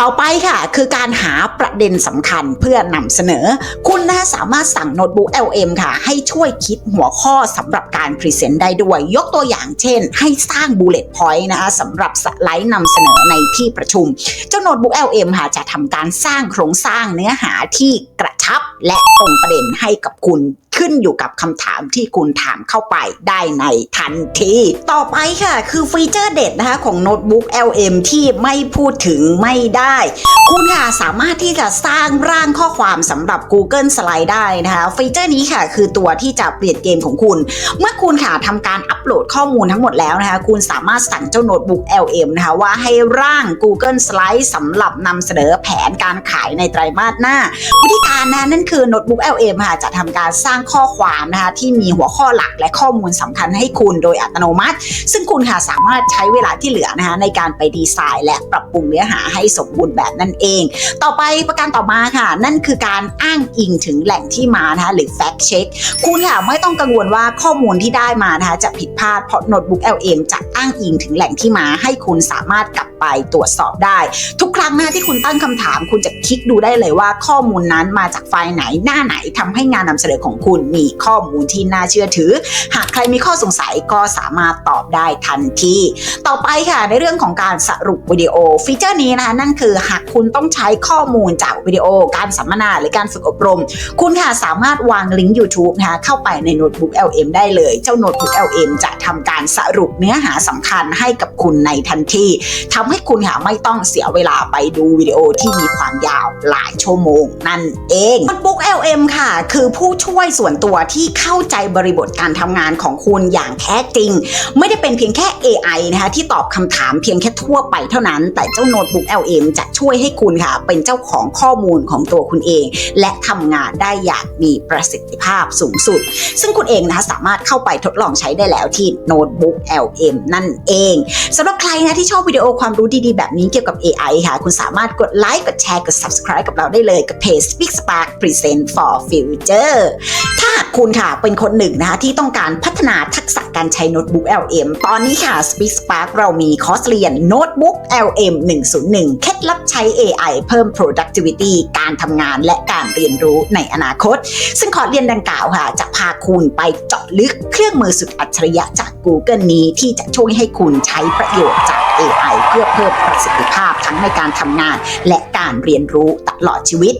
ต่อไปค่ะ คือการหาประเด็นสำคัญเพื่อนำเสนอ คุณนะสามารถสั่งโน้ตบุ๊ก LM ค่ะ ให้ช่วยคิดหัวข้อสำหรับการพรีเซนต์ได้ด้วย ยกตัวอย่างเช่น ให้สร้าง bullet point นะคะสำหรับสไลด์นำเสนอในที่ประชุม เจ้าโน้ตบุ๊ก LM ค่ะจะทำการสร้างโครงสร้างเนื้อหาที่กระชับและตรงประเด็นให้กับคุณ ขึ้นอยู่กับคำถามที่คุณถามเข้าไปได้ในทันที ต่อไปค่ะ คือฟีเจอร์เด็ดนะคะของโน้ตบุ๊ก LM ที่ไม่พูดถึงไม่ได้ คุณค่ะสามารถที่จะสร้างร่างข้อความสำหรับ Google Slide ได้นะคะฟีเจอร์นี้ค่ะ คือตัวที่จะเปลี่ยนเกมของคุณ เมื่อคุณค่ะทำการอัปโหลดข้อมูลทั้งหมดแล้วนะคะคุณสามารถสั่งเจ้าโน้ตบุ๊ก LM นะคะว่าให้ร่าง Google Slide สำหรับนำเสนอแผนการขายในไตรมาสหน้า วิธีการนะนั่นคือโน้ตบุ๊ก LM ค่ะจะทำการสร้างข้อข้อความนะคะที่มีหัวข้อหลักและข้อมูลสำคัญให้คุณโดยอัตโนมัติ ซึ่งคุณค่ะสามารถใช้เวลาที่เหลือนะคะในการไปดีไซน์ และปรับปรุงเนื้อหาให้สมบูรณ์แบบนั่นเอง ต่อไปประการต่อมาค่ะ นั่นคือการอ้างอิงถึงแหล่งที่มานะคะหรือ fact check คุณค่ะไม่ต้องกังวลว่าข้อมูลที่ได้มานะคะจะผิดพลาดเพราะโน้ตบุ๊ก LM จะอ้างอิงถึงแหล่งที่มาให้คุณสามารถกลับไปตรวจสอบได้ ทุกครั้งนะที่คุณตั้งคำถาม คุณจะคลิกดูได้เลยว่าข้อมูลนั้นมาจากไฟล์ไหนหน้าไหนทำให้งานนำเสนอของคุณมีข้อมูลที่น่าเชื่อถือ หากใครมีข้อสงสัยก็สามารถตอบได้ทันทีต่อไปค่ะในเรื่องของการสรุปวิดีโอฟีเจอร์นี้นะคะนั่นคือหากคุณต้องใช้ข้อมูลจากวิดีโอ การสัมมนาหรือการฝึกอบรม คุณค่ะสามารถวางลิงก์ YouTube นะคะเข้าไปในโน้ตบุ๊ก LM ได้เลย เจ้าโน้ตบุ๊ก LM จะทำการสรุปเนื้อหาสำคัญให้กับคุณในทันทีทำให้คุณค่ะไม่ต้องเสียเวลาไปดูวิดีโอที่มีความยาวหลายชั่วโมง นั่นเองโน้ตบุ๊ก LM ค่ะ คือผู้ช่วยส่วนตัวที่เข้าใจบริบทการทำงานของคุณอย่างแท้จริง ไม่ได้เป็นเพียงแค่ AI นะคะที่ตอบคำถามเพียงแค่ทั่วไปเท่านั้น แต่เจ้าโน้ตบุ๊ก LM จะช่วยให้คุณค่ะ เป็นเจ้าของข้อมูลของตัวคุณเอง และทำงานได้อย่างมีประสิทธิภาพสูงสุด ซึ่งคุณเองนะคะสามารถเข้าไปทดลองใช้ได้แล้วที่โน้ตบุ๊ก LM นั่นเองสำหรับใครนะที่ชอบวิดีโอความรู้ดีๆ แบบนี้เกี่ยวกับ AI ค่ะ คุณสามารถกดไลค์กดแชร์กด subscribe กับเราได้เลยกับเพจ Speak Spark Present for Future ถ้าคุณค่ะเป็นคนหนึ่งนะคะที่ต้องการพัฒนาทักษะการใช้โน้ตบุ๊ก LM ตอนนี้ค่ะ Speak Spark เรามีคอร์สเรียนโน้ตบุ๊ก LM 101 เคล็ดลับใช้ AI เพิ่ม productivity การทำงานและการเรียนรู้ในอนาคต ซึ่งคอร์สเรียนดังกล่าวค่ะ จะพาคุณไปเจาะลึกเครื่องมือสุดอัจฉริยะจาก Google นี้ที่จะช่วยให้คุณใช้ประโยชน์จาก AI เพื่อเพิ่มประสิทธิภาพทั้งในการทำงาน และการเรียนรู้ตลอดชีวิต